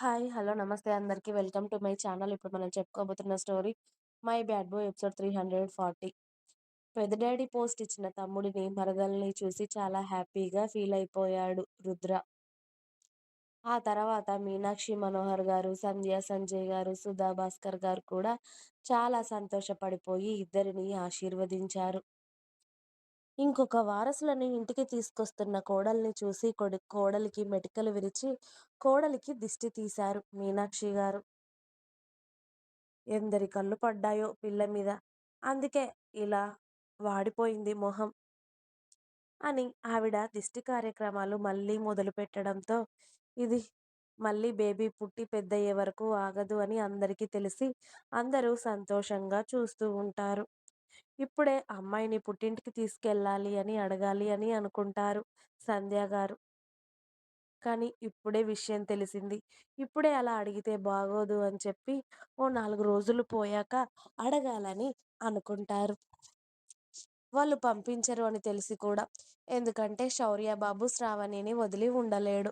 Hi. Hello. నమస్తే అందరికీ welcome to my channel. ఇప్పుడు మనం చెప్పుకోబోతున్న story 'my bad boy' episode 340. పెద్ద డాడీ పోస్ట్ ఇచ్చిన తమ్ముడిని, మరదల్ని చూసి చాలా హ్యాపీగా ఫీల్ అయిపోయాడు రుద్ర. ఆ తర్వాత మీనాక్షి మనోహర్ గారు, సంధ్య, సంజయ్ గారు, సుధా, భాస్కర్ గారు కూడా చాలా సంతోషపడిపోయి ఇద్దరిని ఆశీర్వదించారు. ఇంకొక వారసులని ఇంటికి తీసుకొస్తున్న కోడల్ని చూసి కొడు కోడలికి మెటికలు విరిచి కోడలికి దిష్టి తీశారు మీనాక్షి గారు ఎందరి కళ్ళు పడ్డాయో పిల్ల మీద అందుకే ఇలా వాడిపోయింది మొహం అని ఆవిడ దిష్టి కార్యక్రమాలు మళ్ళీ మొదలుపెట్టడంతో ఇది మళ్ళీ బేబీ పుట్టి పెద్దయ్యే వరకు ఆగదు అని అందరికీ తెలిసి అందరూ సంతోషంగా చూస్తూ ఉంటారు. ఇప్పుడే అమ్మాయిని పుట్టింటికి తీసుకెళ్ళాలి అని అడగాలి అని అనుకుంటారు సంధ్యగారు. కానీ ఇప్పుడే విషయం తెలిసింది. ఇప్పుడే అలా అడిగితే బాగోదు అని చెప్పి ఓ నాలుగు రోజులు పోయాక అడగాలని అనుకుంటారు. వాళ్ళు పంపించరు అని తెలిసి కూడా. ఎందుకంటే శౌర్యబాబు శ్రావణిని వదిలి ఉండలేడు.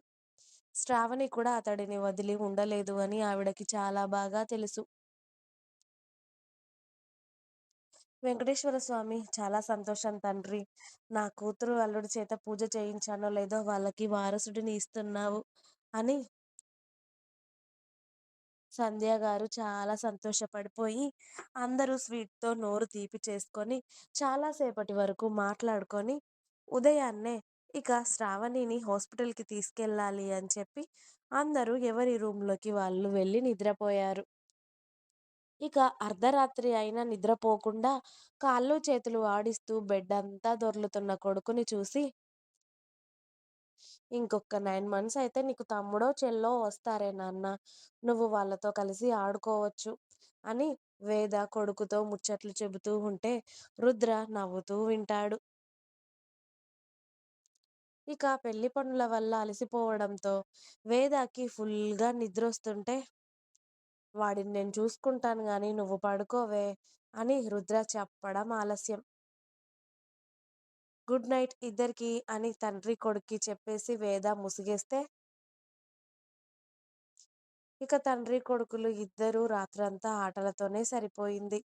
శ్రావణి కూడా అతడిని వదిలి ఉండలేదు అని ఆవిడకి చాలా బాగా తెలుసు. వెంకటేశ్వర స్వామి చాలా సంతోషం తండ్రి. నా కూతురు, అల్లుడి చేత పూజ చేయించానో లేదో వాళ్ళకి వారసుడిని ఇస్తున్నావు అని సంధ్యగారు చాలా సంతోషపడిపోయి అందరూ స్వీట్తో నోరు తీపి చేసుకొని చాలాసేపటి వరకు మాట్లాడుకొని ఉదయాన్నే ఇక శ్రావణిని హాస్పిటల్కి తీసుకెళ్ళాలి అని చెప్పి అందరూ ఎవరి రూమ్లోకి వాళ్ళు వెళ్ళి నిద్రపోయారు. ఇక అర్ధరాత్రి అయినా నిద్రపోకుండా కాళ్ళు చేతులు ఆడిస్తూ బెడ్ అంతా దొర్లుతున్న కొడుకుని చూసి ఇంకొక నైన్ మంత్స్ అయితే నీకు తమ్ముడో చెల్లో వస్తారే నాన్న నువ్వు వాళ్ళతో కలిసి ఆడుకోవచ్చు అని వేద కొడుకుతో ముచ్చట్లు చెబుతూ ఉంటే రుద్ర నవ్వుతూ వింటాడు. ఇక పెళ్ళి పనుల వల్ల అలసిపోవడంతో వేదకి ఫుల్గా నిద్ర నిద్రొస్తుంటే వాడిని నేను చూసుకుంటాను గాని నువ్వు పడుకోవే అని రుద్ర చెప్పడం ఆలస్యం. గుడ్ నైట్ ఇద్దరికీ అని తండ్రి కొడుక్కి చెప్పేసి వేద ముసిగేస్తే ఇక తండ్రి కొడుకులు ఇద్దరూ రాత్రంతా ఆటలతోనే సరిపోయింది.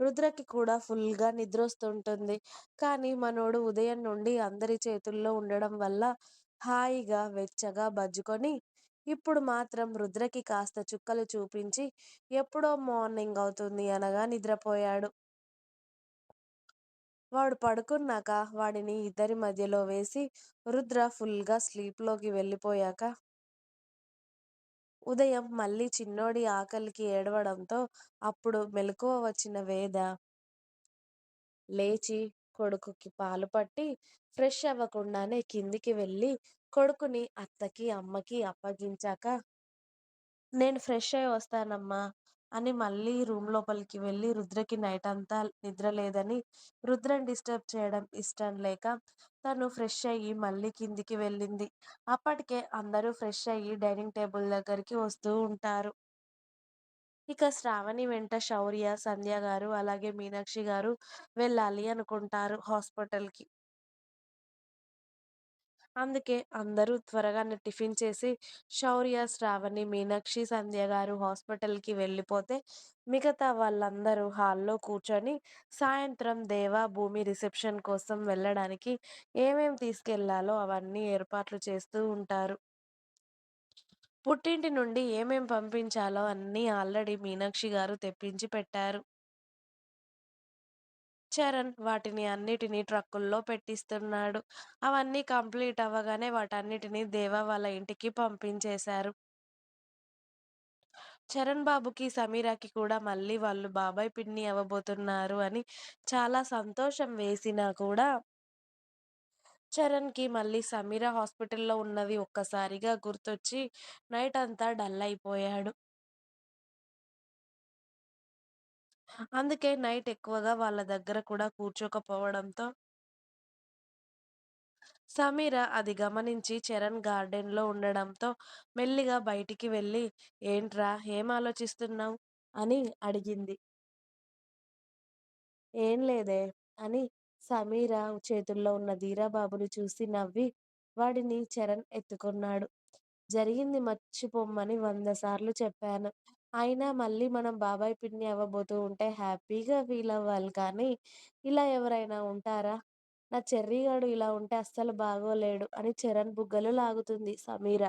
రుద్రకి కూడా ఫుల్గా నిద్రొస్తుంటుంది. కానీ మనోడు ఉదయం నుండి అందరి చేతుల్లో ఉండడం వల్ల హాయిగా వెచ్చగా బజ్జుకొని ఇప్పుడు మాత్రం రుద్రకి కాస్త చుక్కలు చూపించి ఎప్పుడో మార్నింగ్ అవుతుంది అనగా నిద్రపోయాడు. వాడు పడుకున్నాక వాడిని ఇద్దరి మధ్యలో వేసి రుద్ర ఫుల్గా స్లీప్లోకి వెళ్ళిపోయాక ఉదయం మళ్ళీ చిన్నోడి ఆకలికి ఏడవడంతో అప్పుడు మెలకువ వచ్చిన వేద లేచి కొడుకుకి పాలు పట్టి ఫ్రెష్ అవ్వకుండానే కిందికి వెళ్ళి కొడుకుని అత్తకి అమ్మకి అప్పగించాక నేను ఫ్రెష్ అయి వస్తానమ్మా అని మళ్ళీ రూమ్ లోపలికి వెళ్ళి రుద్రకి నైట్ అంతా నిద్ర లేదని రుద్రని డిస్టర్బ్ చేయడం ఇష్టం లేక తను ఫ్రెష్ అయ్యి మళ్ళీ కిందికి వెళ్ళింది. అప్పటికే అందరూ ఫ్రెష్ అయ్యి డైనింగ్ టేబుల్ దగ్గరికి వస్తూ ఉంటారు. ఇక శ్రావణి వెంట శౌర్య, సంధ్యగారు అలాగే మీనాక్షి గారు వెళ్ళాలి అనుకుంటారు హాస్పిటల్కి. అందుకే అందరూ త్వరగానే టిఫిన్ చేసి శౌర్య, శ్రావణి, మీనాక్షి, సంధ్య గారు హాస్పిటల్కి వెళ్ళిపోతే మిగతా వాళ్ళందరూ హాల్లో కూర్చొని సాయంత్రం దేవా భూమి రిసెప్షన్ కోసం వెళ్ళడానికి ఏమేం తీసుకెళ్ళాలో అవన్నీ ఏర్పాట్లు చేస్తూ ఉంటారు. పుట్టింటి నుండి ఏమేం పంపించాలో అన్నీ ఆల్రెడీ మీనాక్షి గారు తెప్పించి పెట్టారు. చరణ్ వాటిని అన్నిటినీ ట్రక్కుల్లో పెట్టిస్తున్నాడు. అవన్నీ కంప్లీట్ అవ్వగానే వాటన్నిటినీ దేవ వాళ్ళ ఇంటికి పంపించేశారు. చరణ్ బాబుకి, సమీరకి కూడా మళ్ళీ వాళ్ళు బాబాయ్ పిన్ని అవ్వబోతున్నారు అని చాలా సంతోషం వేసినా కూడా చరణ్కి మళ్ళీ సమీర హాస్పిటల్లో ఉన్నది ఒక్కసారిగా గుర్తొచ్చి నైట్ అంతా డల్ అయిపోయాడు. అందుకే నైట్ ఎక్కువగా వాళ్ళ దగ్గర కూడా కూర్చోకపోవడంతో సమీర అది గమనించి చరణ్ గార్డెన్లో ఉండడంతో మెల్లిగా బయటికి వెళ్ళి ఏంట్రా ఏం ఆలోచిస్తున్నావు అని అడిగింది. ఏం లేదే అని సమీర చేతుల్లో ఉన్న ధీరాబాబుని చూసి నవ్వి వాడిని చరణ్ ఎత్తుకున్నాడు. జరిగింది మర్చిపోమ్మని వంద సార్లు చెప్పాను. అయినా మళ్ళీ మనం బాబాయ్, పిన్ని అవ్వబోతూ ఉంటే హ్యాపీగా ఫీలవ్వాలి కానీ, ఇలా ఎవరైనా ఉంటారా? నా చెర్రీగాడు ఇలా ఉంటే అస్సలు బాగోలేడు అని చరణ్ బుగ్గలు లాగుతుంది సమీర.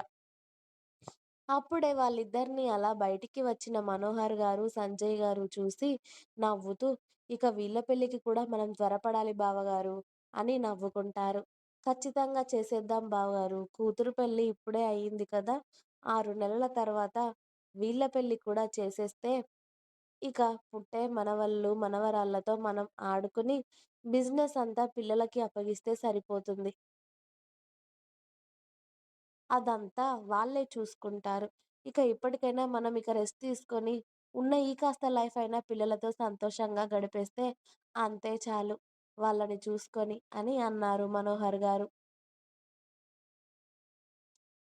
అప్పుడే వాళ్ళిద్దరిని అలా బయటికి వచ్చిన మనోహర్ గారు, సంజయ్ గారు చూసి నవ్వుతూ ఇక వీళ్ళ పెళ్ళికి కూడా మనం త్వరపడాలి బావగారు అని నవ్వుకుంటారు. ఖచ్చితంగా చేసేద్దాం బావగారు కూతురు పెళ్ళి ఇప్పుడే అయింది కదా! ఆరు నెలల తర్వాత వీళ్ళ పెళ్ళి కూడా చేసేస్తే ఇక పుట్టే మనవళ్ళు, మనవరాళ్ళతో మనం ఆడుకుని బిజినెస్ అంతా పిల్లలకి అప్పగిస్తే సరిపోతుంది. అదంతా వాళ్ళే చూసుకుంటారు. ఇక ఇప్పటికైనా మనం ఇక రెస్ట్ తీసుకొని ఉన్న ఈ కాస్త లైఫ్ అయినా పిల్లలతో సంతోషంగా గడిపేస్తే అంతే చాలు వాళ్ళని చూసుకొని అని అన్నారు మనోహర్ గారు.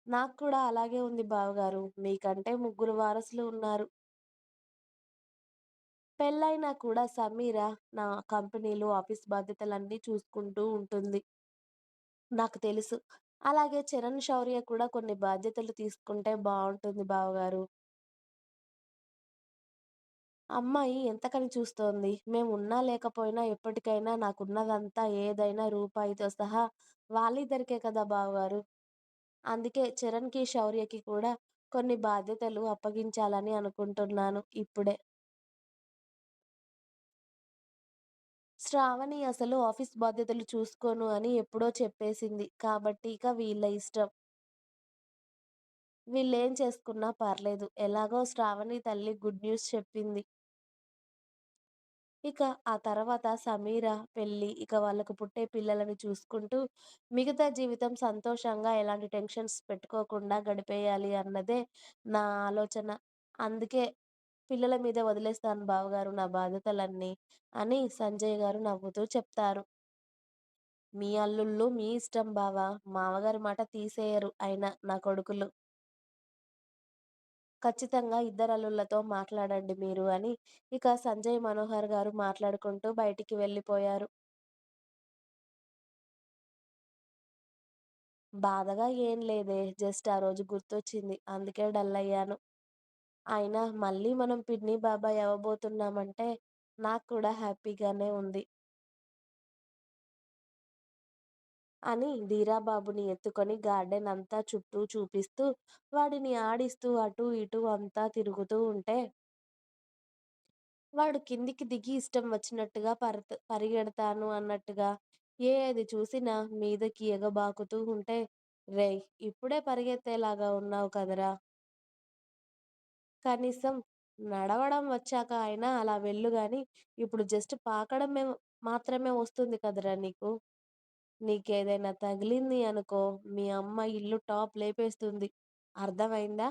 నాకు కూడా అలాగే ఉంది బావగారు. మీకంటే ముగ్గురు వారసులు ఉన్నారు. పెళ్ళైనా కూడా సమీర నా కంపెనీలు, ఆఫీస్ బాధ్యతలన్నీ చూసుకుంటూ ఉంటుంది. నాకు తెలుసు. అలాగే చరణ్, శౌర్య కూడా కొన్ని బాధ్యతలు తీసుకుంటే బావుంటుంది బావగారు. అమ్మాయి ఎంతకని చూస్తోంది? మేమున్నా ఉన్నా లేకపోయినా ఎప్పటికైనా నాకున్నదంతా ఏదైనా రూపాయితో సహా వాళ్ళిద్దరికే కదా బావగారు! అందుకే చరణ్‌కి, శౌర్యకి కూడా కొన్ని బాధ్యతలు అప్పగించాలని అనుకుంటున్నాను ఇప్పుడే. శ్రావణి అసలు ఆఫీస్ బాధ్యతలు చూసుకోను అని ఎప్పుడో చెప్పేసింది. కాబట్టి ఇక వీళ్ళ ఇష్టం. వీళ్ళేం చేసుకున్నా పర్లేదు. ఎలాగో శ్రావణి తల్లి గుడ్ న్యూస్ చెప్పింది. ఇక ఆ తర్వాత సమీర పెళ్ళి ఇక వాళ్ళకు పుట్టే పిల్లలని చూసుకుంటూ మిగతా జీవితం సంతోషంగా ఎలాంటి టెన్షన్స్ పెట్టుకోకుండా గడిపేయాలి అన్నదే నా ఆలోచన. అందుకే పిల్లల మీద వదిలేస్తాను బావగారు నా బాధ్యతలన్నీ అని సంజయ్ గారు నవ్వుతూ చెప్తారు. మీ అల్లుళ్ళు మీ ఇష్టం బావ. మావగారి మాట తీసేయరు అయినా నా కొడుకులు. ఖచ్చితంగా ఇద్దరల్లుళ్ళతో మాట్లాడండి మీరు అని ఇక సంజయ్, మనోహర్ గారు మాట్లాడుకుంటూ బయటికి వెళ్ళిపోయారు. బాధగా ఏం లేదే. జస్ట్ ఆ రోజు గుర్తొచ్చింది. అందుకే డల్ అయ్యాను అయినా మళ్ళీ మనం పిన్ని, బాబాయ్ అవ్వబోతున్నామంటే నాకు కూడా హ్యాపీగానే ఉంది. అని ధీరాబాబుని ఎత్తుకొని గార్డెన్ అంతా చుట్టూ చూపిస్తూ, వాడిని ఆడిస్తూ అటూ ఇటూ అంతా తిరుగుతూ ఉంటే వాడు కిందికి దిగి ఇష్టం వచ్చినట్టుగా పర పరిగెడతాను అన్నట్టుగా ఏది చూసినా మీదకి ఎగబాకుతూ ఉంటే రేయ్! ఇప్పుడే పరిగెత్తేలాగా ఉన్నావు కదరా! కనీసం నడవడం వచ్చాక అయినా అలా వెళ్ళు గాని ఇప్పుడు జస్ట్ పాకడమే మాత్రమే వస్తుంది కదరా నీకు! నీకేదైనా తగిలింది అనుకో మీ అమ్మ ఇల్లు టాప్ లేపేస్తుంది. అర్థమైందా?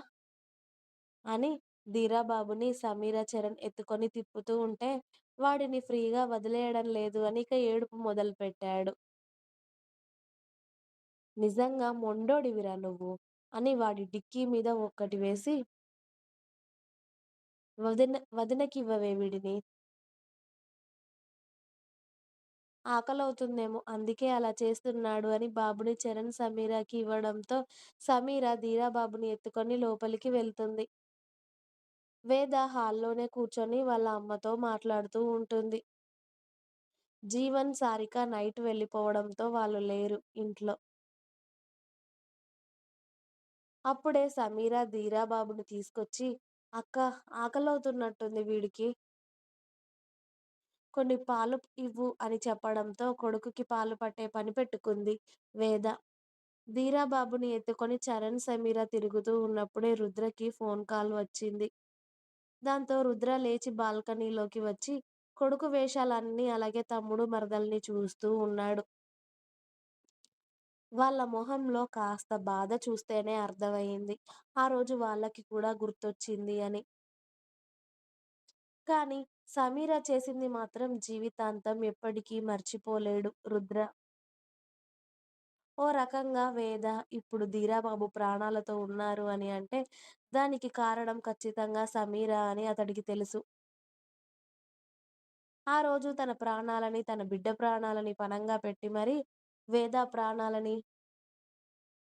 అని ధీరాబాబుని సమీర, చరణ్ ఎత్తుకొని తిప్పుతూ ఉంటే వాడిని ఫ్రీగా వదిలేయడం లేదు అని ఇక ఏడుపు మొదలుపెట్టాడు. నిజంగా మొండోడివిరా నువ్వు అని వాడి డిక్కీ మీద ఒక్కటి వేసి వదిన వదినకివ్వవే వీడిని. ఆకలవుతుందేమో అందుకే అలా చేస్తున్నాడు అని బాబుని చరణ్, సమీరాకి ఇవ్వడంతో సమీర ధీరాబాబుని ఎత్తుకొని లోపలికి వెళ్తుంది. వేద హాల్లోనే కూర్చొని వాళ్ళ అమ్మతో మాట్లాడుతూ ఉంటుంది. జీవన్, సారిక నైట్ వెళ్ళిపోవడంతో వాళ్ళు లేరు ఇంట్లో. అప్పుడే సమీర ధీరాబాబుని తీసుకొచ్చి అక్కా! ఆకలవుతున్నట్టుంది వీడికి. కొన్ని పాలు ఇవ్వు అని చెప్పడంతో కొడుకుకి పాలు పట్టే పని పెట్టుకుంది వేద. ధీరాబాబుని ఎత్తుకొని చరణ్, సమీర తిరుగుతూ ఉన్నప్పుడే రుద్రకి ఫోన్ కాల్ వచ్చింది. దాంతో రుద్ర లేచి బాల్కనీలోకి వచ్చి కొడుకు వేషాలన్నీ అలాగే తమ్ముడు, మరదల్ని చూస్తూ ఉన్నాడు. వాళ్ళ మొహంలో కాస్త బాధ చూస్తేనే అర్థమయింది. ఆ రోజు వాళ్ళకి కూడా గుర్తొచ్చింది అని. కానీ సమీర చేసింది మాత్రం జీవితాంతం ఎప్పటికీ మర్చిపోలేడు రుద్ర. ఓ రకంగా వేద ఇప్పుడు ధీరాబాబు ప్రాణాలతో ఉన్నారు అని అంటే దానికి కారణం ఖచ్చితంగా సమీర అని అతడికి తెలుసు. ఆ రోజు తన ప్రాణాలని, తన బిడ్డ ప్రాణాలని పనంగా పెట్టి మరి వేద ప్రాణాలని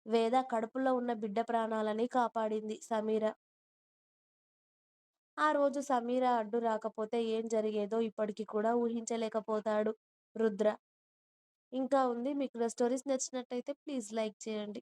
వేద కడుపులో ఉన్న బిడ్డ ప్రాణాలని కాపాడింది సమీర. ఆ రోజు సమీర అడ్డు రాకపోతే ఏం జరిగేదో ఇప్పటికి కూడా ఊహించలేకపోతాడు రుద్ర. ఇంకా ఉంది మీకు స్టోరీస్ నచ్చినట్టయితే ప్లీజ్ లైక్ చేయండి.